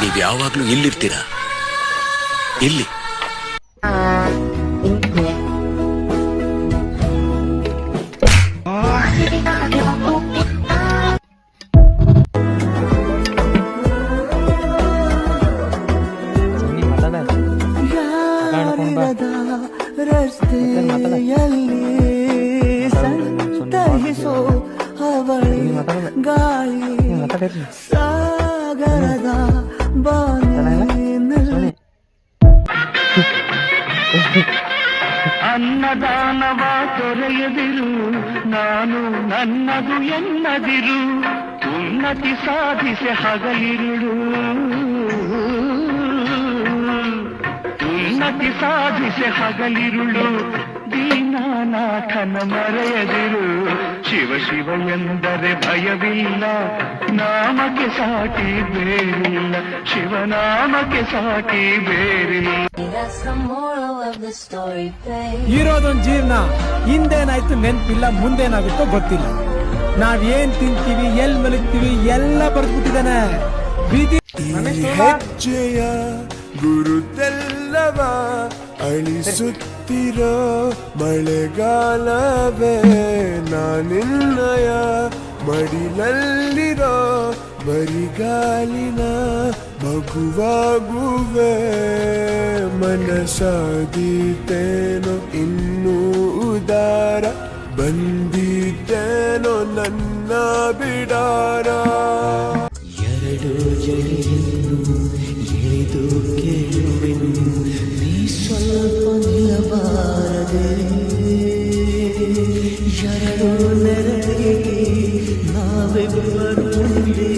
ನೀವ್ ಯಾವಾಗ್ಲೂ ಇಲ್ಲಿರ್ತೀರಾ? ಇಲ್ಲಿ. ಗಾಳಿ ಅನ್ನದಾನವ ತೊರೆಯದಿರು ನಾನು ನನ್ನದು ಎನ್ನದಿರು ಉನ್ನತಿ ಸಾಧಿಸಿ ಹಗಲಿರುಳು. ಉನ್ನತಿ ಸಾಧಿಸಿ ಹಗಲಿರುಳು ದೀನಾನಾಥನ ಮರೆಯದಿರು. ಶಿವ ಶಿವ ಎಂದರೆ ಭಯವಿಲ್ಲ ನಾಮಕ್ಕೆ ಸಾಟಿ ಬೇರಿಲ್ಲ ಶಿವನಾಮಕ್ಕೆ ಸಾಟಿ ಬೇರಿಲ್ಲ. ಇರೋದೊಂದು ಜೀರ್ಣ ಹಿಂದೇನಾಯ್ತು ನೆನ್ಪಿಲ್ಲ ಮುಂದೇನಾಗುತ್ತೋ ಗೊತ್ತಿಲ್ಲ. ನಾವ್ ಏನ್ ತಿಂತೀವಿ ಎಲ್ ಮಲಗ್ತೀವಿ ಎಲ್ಲ ಬರ್ದ್ಬಿಟ್ಟಿದಾನೆ ಬಿದಿ ಹೆಜ್ಜೆಯ ಗುರುತೆಲ್ಲವ ಅಳಿಸುತ್ತಿರೋ ಮಳೆಗಾಲವೇ ನಾನಿನ್ನಯ ಮಡಿಲಲ್ಲಿರೋ ಬರಿಗಾಲಿನ ಮಗುವಾಗುವೆ. ಮನಸಾದೀತೇನೋ ಇನ್ನೂ ಉದಾರ. ಬಂದಿದ್ದೇನೋ ನನ್ನ ಬಿಡಾರ. ಎರಡು ನೆರಳಿಗೆ ನಾವಿಬ್ಬರು ಒಂದೇ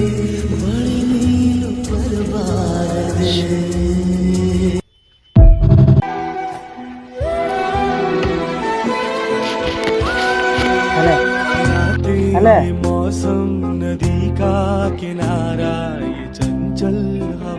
ಬಳಿ ನೀನು ಬರಬಾರದೆ ಅಲೆ ಅಲೆ मौसम नदी का किनारा ये चंचल हवा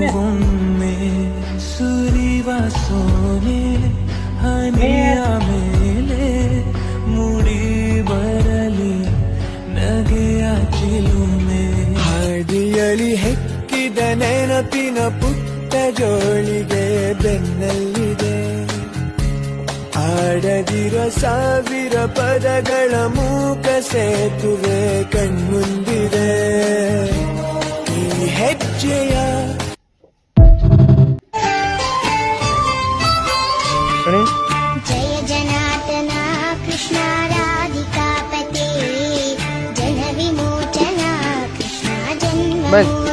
ನೀಡುವೊಮ್ಮೆ ಸುರಿವ ಸೋನೆ ಹನಿಯ ಮೇಲೆ ಮುಡಿ ಬರಲಿ, ನಗೆಯ ಚಿಲುಮೆ. ಹಾದಿಯಲಿ ಹೆಕ್ಕಿದ ನೆನಪಿನ ಪುಟ್ಟ ಜೋಳಿಗೆ ಬೆನ್ನಲ್ಲಿದೆ. ಆಡದಿರೋ ಸಾವಿರ ಪದಗಳ ಮೂಕ ಸೇತುವೆ ಕಣ್ಮುಂದಿದೆ. ಈ ಹೆಜ್ಜೆಯ mình.